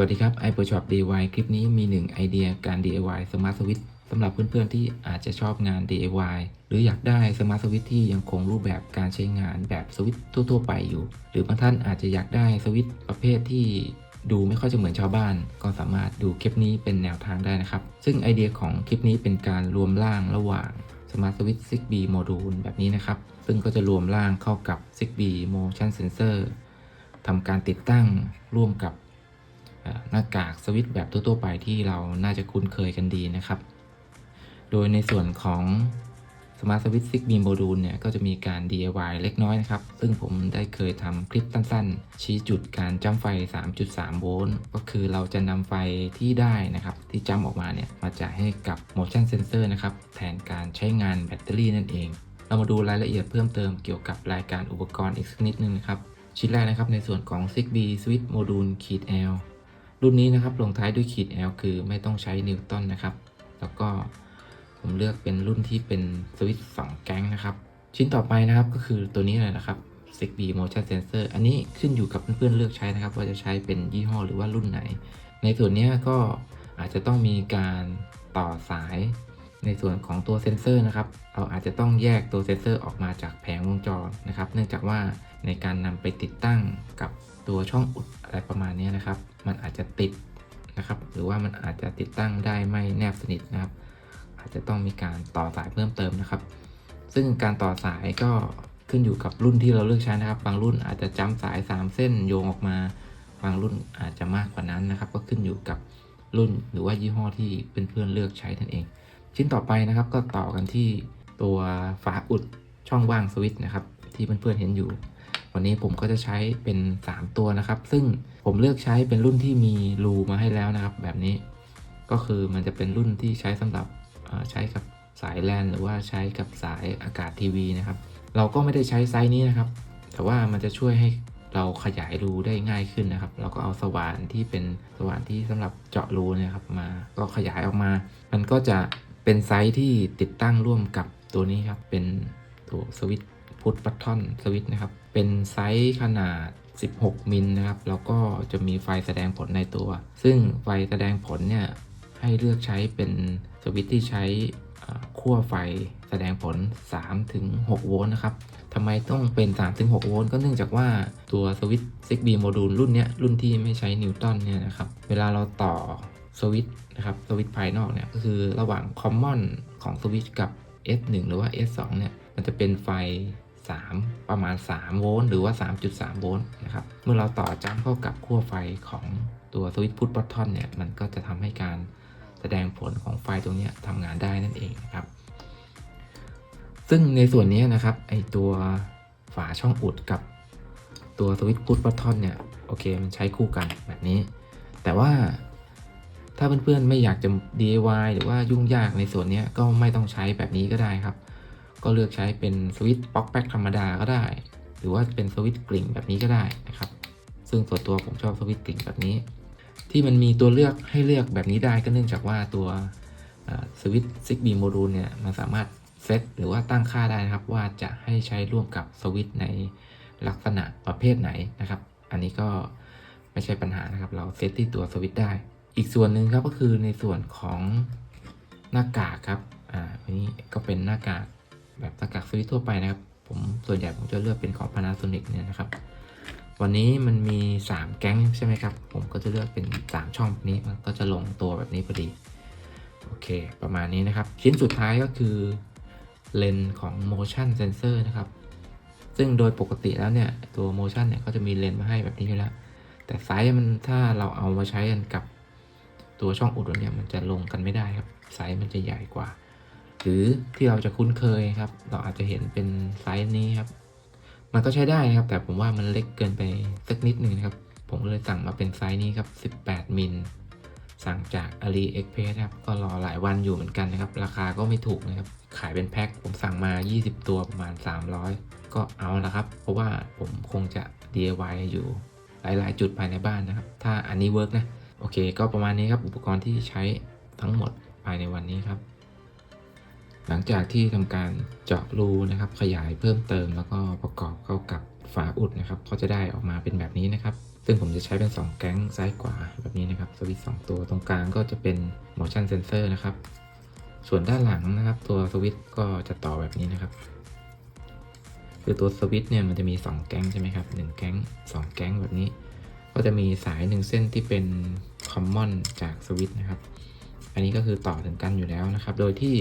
วัสดีครับ i p o Shop DIY คลิปนี้มีหนึ่งไอเดียการ DIY Smart Switch สำหรับเพื่อนๆที่อาจจะชอบงาน DIY หรืออยากได้ Smart Switch ที่ยังคงรูปแบบการใช้งานแบบสวิตช์ทั่ว ๆ ไปอยู่ หรือบางท่านอาจจะอยากได้สวิตช์ประเภทที่ดูไม่ค่อยจะเหมือนชาวบ้าน ก็สามารถดูคลิปนี้เป็นแนวทางได้นะครับ ซึ่งไอเดียของคลิปนี้เป็นการรวมร่างระหว่าง Smart Switch 6B Module แบบนี้นะครับ ซึ่งก็จะรวมร่างเข้ากับ 6B Motion Sensor ทำการติดตั้งร่วมกับ หน้ากากสวิตช์แบบทั่วๆไปที่เราน่าจะคุ้นเคยกันดีนะครับ โดยในส่วนของ Smart Switch 6 Beam Module เนี่ยก็จะมีการ DIY เล็กน้อยนะครับ ซึ่งผมได้เคยทำคลิปสั้นๆ ชี้จุดการจ้ำไฟ 3.3 โวลต์ก็คือเราจะนำไฟที่ได้นะครับ ที่จ้ำออกมาเนี่ยมาจ่ายให้กับ motion sensor นะครับ แทนการใช้งานแบตเตอรี่นั่นเอง เรามาดูรายละเอียดเพิ่มเติมเกี่ยวกับรายการอุปกรณ์อีกสักนิดนึงนะครับ ชิ้นแรกนะครับในส่วนของ 6B Switch Module ขีด L รุ่นนี้นะครับลงท้ายด้วยขีด L คือไม่ต้องใช้นิวตันนะครับ แล้วก็ผมเลือกเป็นรุ่นที่เป็นสวิตช์2แก๊งนะครับ ชิ้นต่อไปนะครับก็คือตัวนี้เลยนะครับ 6B Motion Sensor อันนี้ขึ้นอยู่กับเพื่อนๆเลือกใช้นะครับ ว่าจะใช้เป็นยี่ห้อหรือว่ารุ่นไหน ในส่วนนี้ก็อาจจะต้องมีการต่อสายในส่วนของตัวเซ็นเซอร์นะครับ เราอาจจะต้องแยกตัวเซ็นเซอร์ออกมาจากแผงวงจรนะครับ เนื่องจากว่าในการนำไปติดตั้งกับ ตัวช่องอุดอะไรประมาณนี้นะครับ มันอาจจะติดนะครับ หรือว่ามันอาจจะติดตั้งได้ไม่แนบสนิทนะครับ อาจจะต้องมีการต่อสายเพิ่มเติมนะครับ ซึ่งการต่อสายก็ขึ้นอยู่กับรุ่นที่เราเลือกใช้นะครับ บางรุ่นอาจจะจ้ำสาย 3 เส้นโยงออกมา บางรุ่นอาจจะมากกว่านั้นนะครับ ก็ขึ้นอยู่กับรุ่นหรือว่ายี่ห้อที่เพื่อนๆเลือกใช้นั่นเอง ชิ้นต่อไปนะครับก็ต่อกันที่ตัวฝาอุดช่องว่างสวิตช์นะครับ ที่เพื่อนๆเห็นอยู่ วันนี้ผมก็จะใช้เป็น 3 ตัวนะครับ ซึ่งผมเลือกใช้เป็นรุ่นที่มีรูมาให้แล้วนะครับ แบบนี้ก็คือมันจะเป็นรุ่นที่ใช้สำหรับใช้กับสายแลนหรือว่าใช้กับสายอากาศทีวีนะครับ เราก็ไม่ได้ใช้ไซส์นี้นะครับ แต่ว่ามันจะช่วยให้เราขยายรูได้ง่ายขึ้นนะครับ เราก็เอาสว่านที่เป็นสว่านที่สำหรับเจาะรูนะครับมา ก็ขยายออกมา มันก็จะเป็นไซส์ที่ติดตั้งร่วมกับตัวนี้ครับ เป็นตัวสวิต พุทบัตทอนสวิตนะครับ เป็นไซส์ขนาด 16 มิลนะครับ แล้วก็จะมีไฟแสดงผลในตัว ซึ่งไฟแสดงผลเนี่ยให้เลือกใช้เป็นสวิตช์ที่ใช้ขั้วไฟแสดงผล 3-6 โวลต์นะครับทำไมต้องเป็น 3-6 โวลต์ก็เนื่องจากว่าตัวสวิตช์ 6B โมดูลรุ่นเนี้ยรุ่นที่ไม่ใช้นิวตันเนี่ยนะครับ เวลาเราต่อสวิตช์นะครับสวิตช์ภายนอกเนี่ยก็คือระหว่างคอมมอนของสวิตช์กับ S1 หรือว่า S2 เนี่ย มันจะเป็นไฟ 3 ประมาณ 3 โวลต์หรือว่า 3.3 โวลต์นะครับ เมื่อเราต่อจ้ำเข้ากับขั้วไฟของตัวสวิตช์พุทบัตทอนเนี่ย มันก็จะทำให้การแสดงผลของไฟตรงนี้ทำงานได้นั่นเองนะครับ ซึ่งในส่วนนี้นะครับ ไอตัวฝาช่องอุดกับตัวสวิตช์พุทบัตทอนเนี่ย โอเค มันใช้คู่กันแบบนี้ แต่ว่าถ้าเพื่อนๆไม่อยากจะ DIY หรือว่ายุ่งยากในส่วนนี้ก็ไม่ต้องใช้แบบนี้ก็ได้ครับ ก็เลือกใช้เป็นสวิตช์ป๊อกแป๊กธรรมดาก็ได้ หรือว่าเป็นสวิตช์กลิ่งแบบนี้ก็ได้นะครับ ซึ่งส่วนตัวผมชอบสวิตช์กลิ่งแบบนี้ ที่มันมีตัวเลือกให้เลือกแบบนี้ได้ก็เนื่องจากว่าตัวสวิตช์ 6B โมดูลเนี่ยมันสามารถเซตหรือว่าตั้งค่าได้นะครับ ว่าจะให้ใช้ร่วมกับสวิตช์ในลักษณะประเภทไหนนะครับ อันนี้ก็ไม่ใช่ปัญหานะครับ เราเซตที่ตัวสวิตช์ได้ อีกส่วนหนึ่งครับก็คือในส่วนของหน้ากากครับ อ่าอันนี้ก็เป็นหน้ากาก แบบหน้ากากสวิตทั่วไปนะครับ ผมส่วนใหญ่ผมจะเลือกเป็นของ Panasonic เนี่ยนะครับ วันนี้มันมี 3 แก๊งใช่ไหมครับ ผมก็จะเลือกเป็น 3 ช่องแบบนี้ มันก็จะลงตัวแบบนี้พอดี โอเค ประมาณนี้นะครับ ชิ้นสุดท้ายก็คือเลนส์ของ motion sensor นะครับ ซึ่งโดยปกติแล้วเนี่ยตัว motion เนี่ยก็จะมีเลนส์มาให้แบบนี้อยู่แล้ว แต่ไซส์มันถ้าเราเอามาใช้กันกับตัวช่องอุดเนี่ยมันจะลงกันไม่ได้ครับ ไซส์มันจะใหญ่กว่า หรือที่เราจะคุ้นเคยครับ เราอาจจะเห็นเป็นไซส์นี้ครับ มันก็ใช้ได้นะครับ แต่ผมว่ามันเล็กเกินไปสักนิดหนึ่งนะครับ ผมเลยสั่งมาเป็นไซส์นี้ครับ 18 มิล สั่งจาก AliExpress ครับ ก็รอหลายวันอยู่เหมือนกันนะครับ ราคาก็ไม่ถูกนะครับ ขายเป็นแพ็ค ผมสั่งมา 20 ตัวประมาณ 300 ก็เอาละครับ เพราะว่าผมคงจะ DIY อยู่หลาย ๆ จุดภายในบ้านนะครับ ถ้าอันนี้เวิร์กนะ โอเค ก็ประมาณนี้ครับ อุปกรณ์ที่ใช้ทั้งหมดภายในวันนี้ครับ หลังจากที่ทำการเจาะรูนะครับ ขยายเพิ่มเติมแล้วก็ประกอบเข้ากับฝาอุดนะครับก็จะได้ออกมาเป็นแบบนี้นะครับ ซึ่งผมจะใช้เป็น 2 แก๊งซ้ายขวาแบบนี้นะครับสวิตช์สองตัวตรงกลางก็จะเป็น motion sensor นะครับ ส่วนด้านหลังนะครับ ตัวสวิตช์ก็จะต่อแบบนี้นะครับ คือตัวสวิตช์เนี่ยมันจะมี 2 แก๊งใช่ไหมครับ1แก๊ง2 แก๊งแบบนี้ ก็จะมีสาย 1 เส้นที่เป็น common จากสวิตช์นะครับ อันนี้ก็คือต่อถึงกันอยู่แล้วนะครับ โดยที่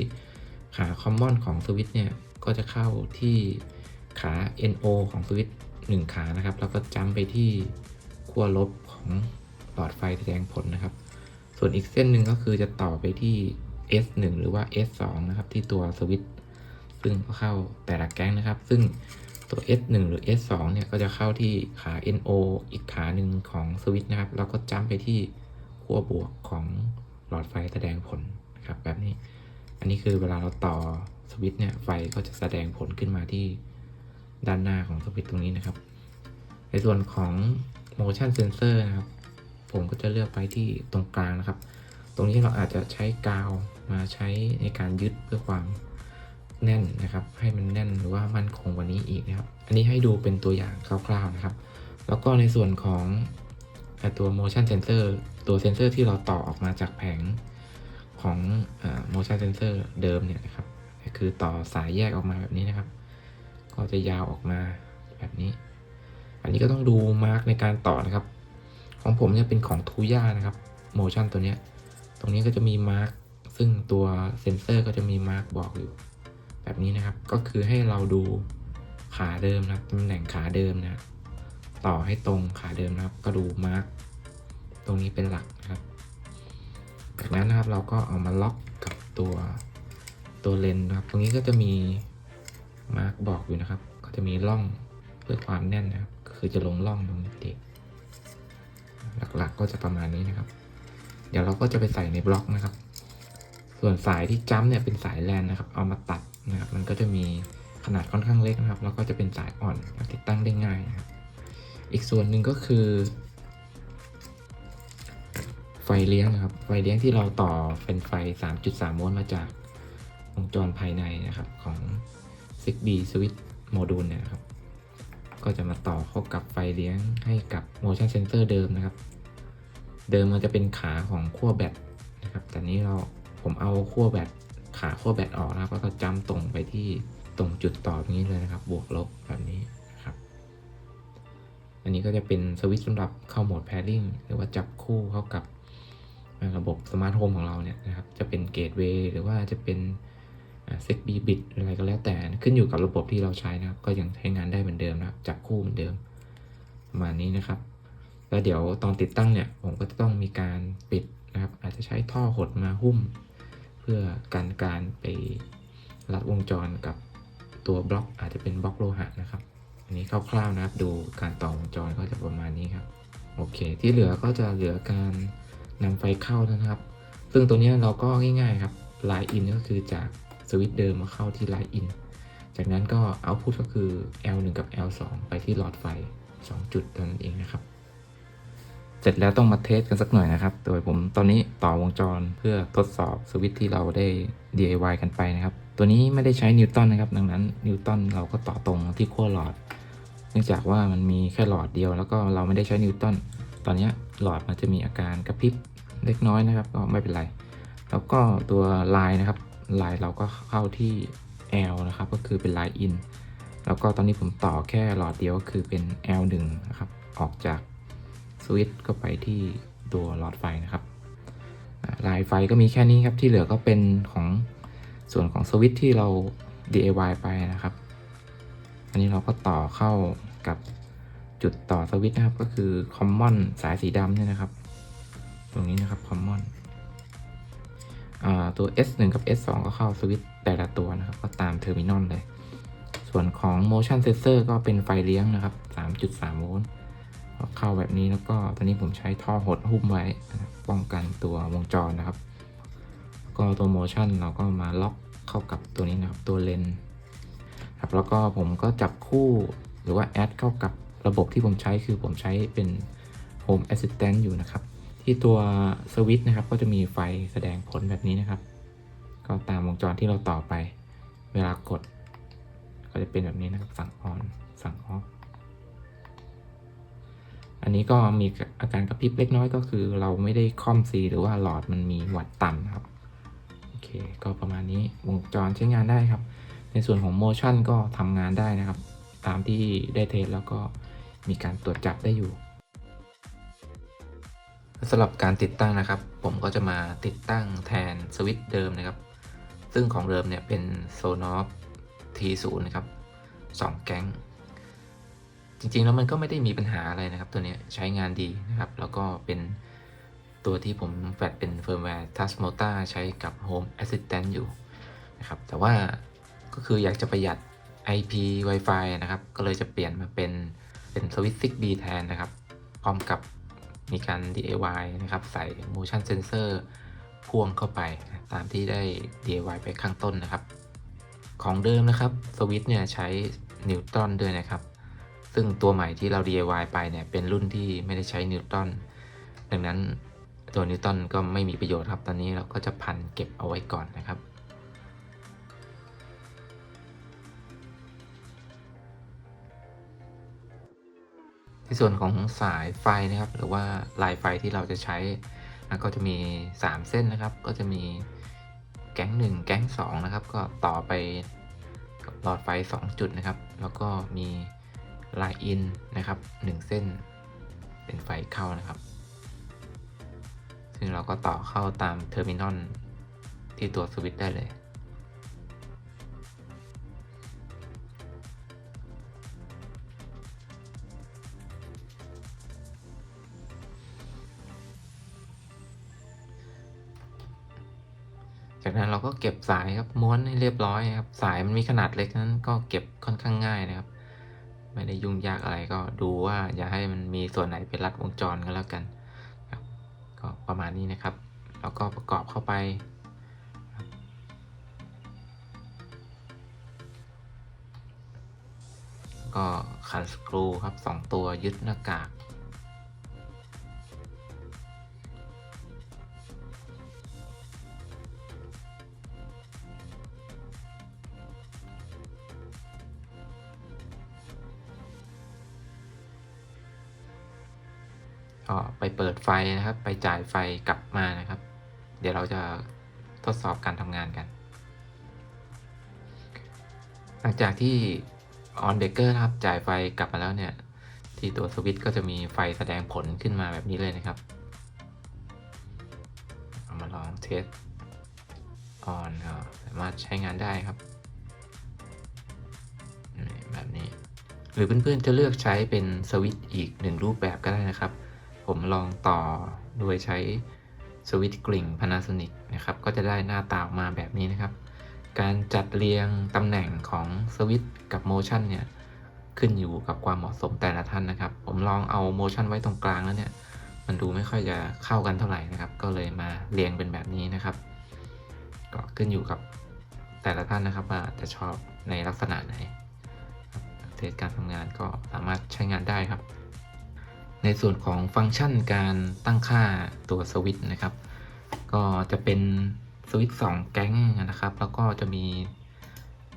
ขา common ของสวิตช์เนี่ยก็จะเข้าที่ขา NO ของสวิตช์1ขานะครับ แล้วก็จัมไปที่ขั้วลบของหลอดไฟแสดงผลนะครับ ส่วนอีกเส้นหนึ่งก็คือจะต่อไปที่ S1 หรือว่า S2 นะครับ ที่ตัวสวิตช์ซึ่งก็เข้าแต่ละแก๊งนะครับ ซึ่งตัว S1 หรือ S2 เนี่ยก็จะเข้าที่ขา NO อีกขาหนึ่งของสวิตช์นะครับ แล้วก็จัมไปที่ขั้วบวกของหลอดไฟแสดงผลนะครับแบบนี้ อันนี้คือเวลาเราต่อสวิตช์เนี่ยไฟก็จะแสดงผลขึ้นมาที่ด้านหน้าของสวิตช์ตรงนี้นะครับ ในส่วนของ motion sensor นะครับ ผมก็จะเลือกไปที่ตรงกลางนะครับ ตรงนี้เราอาจจะใช้กาวมาใช้ในการยึดเพื่อความแน่นนะครับ ให้มันแน่นหรือว่ามั่นคงกว่านี้อีกนะครับ อันนี้ให้ดูเป็นตัวอย่างคร่าวๆนะครับ แล้วก็ในส่วนของตัว motion sensor ตัวเซนเซอร์ที่เราต่อออกมาจากแผง ของเอ่อ motion sensor เดิมเนี่ยนะครับก็คือต่อสายแยกออกมาแบบนี้นะครับ ก็จะยาวออกมาแบบนี้ อันนี้ก็ต้องดูมาร์กในการต่อนะครับ ของผมเนี่ยเป็นของทูย่านะครับ motion ตัวเนี้ยตรงนี้ก็จะมีมาร์กซึ่งตัวเซนเซอร์ก็จะมีมาร์กบอกอยู่ แบบนี้นะครับก็คือให้เราดูขาเดิมนะครับตำแหน่งขาเดิมนะต่อให้ตรงขาเดิมนะครับ ก็ดูมาร์กตรงนี้เป็นหลักนะครับ จากนั้นนะครับเราก็เอามาล็อกกับตัวตัวเลนส์นะครับ ตรงนี้ก็จะมีมาร์กบอกอยู่นะครับ ก็จะมีร่องเพื่อความแน่นนะครับ คือจะลงร่องตรงนี้เด็กหลักๆก็จะประมาณนี้นะครับ เดี๋ยวเราก็จะไปใส่ในบล็อกนะครับ ส่วนสายที่จ้ำเนี่ยเป็นสายแลนนะครับ เอามาตัดนะครับ มันก็จะมีขนาดค่อนข้างเล็กนะครับ แล้วก็จะเป็นสายอ่อนติดตั้งได้ง่ายนะครับ อีกส่วนหนึ่งก็คือ ไฟเลี้ยงนะครับ ไฟเลี้ยงที่เราต่อเป็นไฟ 3.3 โวลต์มาจากวงจรภายในนะครับของ Zigbee Switch Module เนี่ยนะครับ ก็จะมาต่อเข้ากับไฟเลี้ยงให้กับ motion sensor เดิมนะครับ เดิมมันจะเป็นขาของขั้วแบตนะครับ แต่นี้เราผมเอาขั้วแบตขาขั้วแบตออกนะครับแล้วก็จำตรงไปที่ตรงจุดต่อนี้เลยนะครับ บวกลบแบบนี้นะครับ อันนี้ก็จะเป็นสวิตช์สำหรับเข้าโหมด pairing หรือว่าจับคู่เข้ากับ ระบบสมาร์ทโฮมของเราเนี่ยนะครับจะเป็นเกตเวย์หรือว่าจะเป็นเซ็กบีบิตอะไรก็แล้วแต่ขึ้นอยู่กับระบบที่เราใช้นะครับ ก็ยังใช้งานได้เหมือนเดิมนะจับคู่เหมือนเดิมประมาณนี้นะครับ แล้วเดี๋ยวตอนติดตั้งเนี่ยผมก็จะต้องมีการปิดนะครับ อาจจะใช้ท่อหดมาหุ้ม เพื่อกันการไปรัดวงจรกับตัวบล็อก อาจจะเป็นบล็อกโลหะนะครับ อันนี้คร่าวๆนะครับ ดูการต่อวงจรก็จะประมาณนี้ครับโอเค ที่เหลือก็จะเหลือการ นำไฟเข้านะครับ ซึ่งตัวนี้เราก็ง่ายๆครับไลน์อินก็คือจากสวิตช์เดิมมาเข้าที่ไลน์อินจากนั้นก็เอาพุทก็คือ L1 กับ L2 ไปที่หลอดไฟ 2 จุดเท่านั้นเองนะครับ เสร็จแล้วต้องมาเทสกันสักหน่อยนะครับ โดยผมตอนนี้ต่อวงจรเพื่อทดสอบสวิตช์ที่เราได้ DIY กันไปนะครับ ตัวนี้ไม่ได้ใช้นิวตันนะครับ ดังนั้นนิวตันเราก็ต่อตรงที่ขั้วหลอด เนื่องจากว่ามันมีแค่หลอดเดียว แล้วก็เราไม่ได้ใช้นิวตัน ตอนนี้หลอดมันจะมีอาการกระพริบเล็กน้อยนะครับ ก็ไม่เป็นไร แล้วก็ตัวลายนะครับลายเราก็เข้าที่ L นะครับ ก็คือเป็นลายอินแล้วก็ตอนนี้ผมต่อแค่หลอดเดียวก็คือเป็น L1 นะครับ ออกจากสวิตช์ก็ไปที่ตัวหลอดไฟนะครับ ลายไฟก็มีแค่นี้ครับ ที่เหลือก็เป็นของส่วนของสวิตช์ที่เรา DIY ไปนะครับ อันนี้เราก็ต่อเข้ากับ จุดต่อสวิตช์นะครับก็คือ common สายสีดำเนี่ยนะครับ ตรงนี้นะครับ common อ่าตัว S1 กับ S2 ก็เข้าสวิตช์แต่ละตัวนะครับ ก็ตามเทอร์มินอลเลย ส่วนของ motion sensor ก็เป็นไฟเลี้ยงนะครับ 3.3 โวลต์เข้าแบบนี้แล้วก็ตอนนี้ผมใช้ท่อหดหุ้มไว้ป้องกันตัววงจรนะครับ ก็ตัว motion เราก็มาล็อกเข้ากับตัวนี้นะครับตัวเลนส์ครับแล้วก็ผมก็จับคู่หรือว่าแอดเข้ากับ ระบบที่ผมใช้คือผมใช้เป็น Home Assistant อยู่นะครับ ที่ตัวสวิตช์นะครับ ก็จะมีไฟแสดงผลแบบนี้นะครับ ก็ตามวงจรที่เราต่อไป เวลากด ก็จะเป็นแบบนี้นะครับ สั่งออนสั่งออฟอันนี้ก็มีอาการกระพริบเล็กน้อยก็คือ เราไม่ได้ค่อมซีหรือว่าหลอดมันมีวัดต่ำครับโอเค ก็ประมาณนี้วงจรใช้งานได้ครับ ในส่วนของ motion ก็ทำงานได้นะครับ ตามที่ได้เทสแล้วก็ มีการตรวจจับได้อยู่สำหรับการติดตั้งนะครับ ผมก็จะมาติดตั้งแทนสวิตช์เดิมนะครับ ซึ่งของเดิมเนี่ยเป็น Sonos T0 นะครับ2แก๊ง จริงๆ แล้วมันก็ไม่ได้มีปัญหาอะไรนะครับ ตัวนี้ใช้งานดีนะครับ แล้วก็เป็นตัวที่ผมแฟดเป็นเฟิร์มแวร์ Touch Mota ใช้กับ Home Assistant อยู่นะครับ แต่ว่าก็คืออยากจะประหยัด IP Wi-Fi นะครับ ก็เลยจะเปลี่ยนมาเป็น เป็นสวิตช์ 6B แทนนะครับ พร้อมกับมีการ DIY นะครับ ใส่ motion sensor พ่วงเข้าไปนะตามที่ได้ DIY ไปข้างต้นนะครับ ของเดิมนะครับสวิตช์เนี่ยใช้นิวตันด้วยนะครับ ซึ่งตัวใหม่ที่เรา DIY ไปเนี่ยเป็นรุ่นที่ไม่ได้ใช้นิวตันดังนั้นตัวนิวตันก็ไม่มีประโยชน์ครับ ตอนนี้เราก็จะพันเก็บเอาไว้ก่อนนะครับ ในส่วนของสายไฟนะครับ หรือว่าลายไฟที่เราจะใช้นะก็จะมี 3 เส้นนะครับ ก็จะมีแก๊ง 1 แก๊ง 2 นะครับ ก็ต่อไปกับหลอดไฟ 2 จุดนะครับ แล้วก็มีลายอินนะครับ 1 เส้นเป็นไฟเข้านะครับ ซึ่งเราก็ต่อเข้าตามเทอร์มินอลที่ตัวสวิตช์ได้เลย จากนั้นเราก็เก็บสายครับม้วนให้เรียบร้อยครับ สายมันมีขนาดเล็กนั้นก็เก็บค่อนข้างง่ายนะครับ ไม่ได้ยุ่งยากอะไรก็ดูว่าอย่าให้มันมีส่วนไหนเป็นรัดวงจรก็แล้วกันครับก็ประมาณนี้นะครับ แล้วก็ประกอบเข้าไปก็ขันสกรูครับสองตัวยึดหน้ากาก ก็ไปเปิดไฟนะครับ ไปจ่ายไฟกลับมานะครับ เดี๋ยวเราจะทดสอบการทำงานกัน หลังจากที่ on breaker ครับจ่ายไฟกลับมาแล้วเนี่ย ที่ตัวสวิตช์ก็จะมีไฟแสดงผลขึ้นมาแบบนี้เลยนะครับเอามาลองเทส on ก็สามารถใช้งานได้ครับแบบนี้ หรือเพื่อนๆจะเลือกใช้เป็นสวิตช์อีกหนึ่งรูปแบบก็ได้นะครับ ผมลองต่อโดยใช้สวิตช์กลิ่ง Panasonic นะครับ ก็จะได้หน้าตาออกมาแบบนี้นะครับ การจัดเรียงตำแหน่งของสวิตช์กับโมชั่นเนี่ย ขึ้นอยู่กับความเหมาะสมแต่ละท่านนะครับ ผมลองเอาโมชั่นไว้ตรงกลางแล้วเนี่ย มันดูไม่ค่อยจะเข้ากันเท่าไหร่นะครับ ก็เลยมาเรียงเป็นแบบนี้นะครับ ก็ขึ้นอยู่กับแต่ละท่านนะครับว่าจะชอบในลักษณะไหนครับเทสการทำงานก็สามารถใช้งานได้ครับ ในส่วนของฟังก์ชันการตั้งค่าตัวสวิตช์นะครับ ก็จะเป็นสวิตช์2แก๊งนะครับ แล้วก็จะมี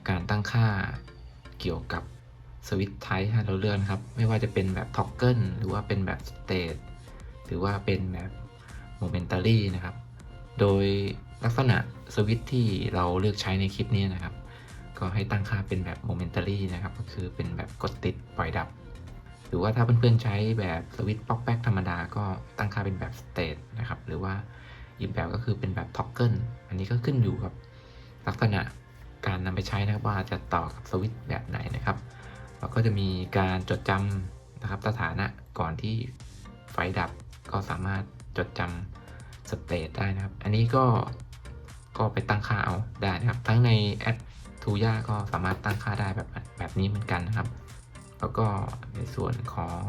การตั้งค่าเกี่ยวกับสวิตช์ไทป์ให้เราเลือกนครับ ไม่ว่าจะเป็นแบบท็อกเกิลหรือว่าเป็นแบบสเตทหรือว่าเป็นแบบโมเมนตารีนะครับ โดยลักษณะสวิตช์ที่เราเลือกใช้ในคลิปนี้นะครับ ก็ให้ตั้งค่าเป็นแบบโมเมนตารีนะครับ ก็คือเป็นแบบกดติดปล่อยดับ หรือว่าถ้าเพื่อนๆใช้แบบสวิตช์ป๊อกแป๊กธรรมดาก็ตั้งค่าเป็นแบบสเตทนะครับ หรือว่าอีกแบบก็คือเป็นแบบท็อกเกิลอันนี้ก็ขึ้นอยู่กับลักษณะการนำไปใช้นะครับว่าจะต่อกับสวิตช์แบบไหนนะครับแล้วก็จะมีการจดจำนะครับสถานะก่อนที่ไฟดับก็สามารถจดจำสเตทได้นะครับ อันนี้ก็ก็ไปตั้งค่าเอาได้นะครับ ทั้งในแอปทูย่าก็สามารถตั้งค่าได้แบบแบบนี้เหมือนกันนะครับ แล้วก็ในส่วนของ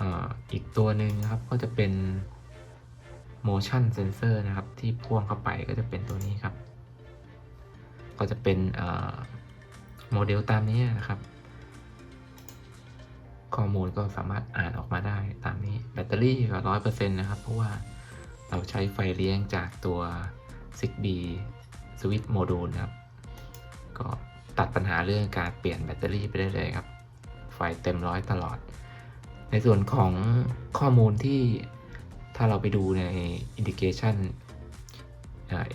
ออีกตัวหนึ่งนะครับก็จะเป็น motion sensor นะครับ ที่พ่วงเข้าไปก็จะเป็นตัวนี้ครับ ก็จะเป็นโมเดลตามนี้นะครับ ข้อมูลก็สามารถอ่านออกมาได้ตามนี้แบตเตอรี่ก็ร้อยเปอร์เซ็นต์นะครับ เพราะว่าเราใช้ไฟเลี้ยงจากตัว 6B Switch Module นะครับ ก็ตัดปัญหาเรื่องการเปลี่ยนแบตเตอรี่ไปได้เลยครับ ไฟเต็มร้อยตลอด ในส่วนของข้อมูลที่ถ้าเราไปดูใน indication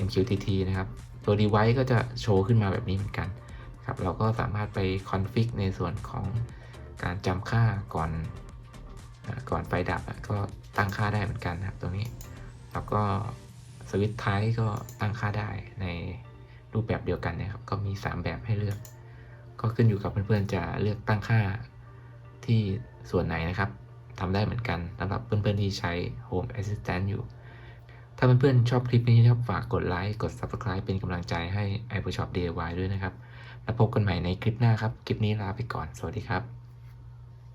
MQTT นะครับ ตัว device ก็จะโชว์ขึ้นมาแบบนี้เหมือนกันครับเราก็สามารถไป config ในส่วนของการจำค่าก่อนอก่อนไฟดับก็ตั้งค่าได้เหมือนกันนะครับตรงนี้ แล้วก็สวิตช์ไทป์ก็ตั้งค่าได้ในรูปแบบเดียวกันนะครับ ก็มี 3 แบบให้เลือก ก็ขึ้นอยู่กับเพื่อนๆจะเลือกตั้งค่าที่ส่วนไหนนะครับทำได้เหมือนกันสำหรับเพื่อนๆที่ใช้ Home Assistant อยู่ ถ้าเพื่อนๆชอบคลิปนี้นะครับฝากกดไลค์กด Subscribe เป็นกำลังใจให้ iPhone Shop DIY ด้วยนะครับ แล้วพบกันใหม่ในคลิปหน้าครับ คลิปนี้ลาไปก่อน สวัสดีครับ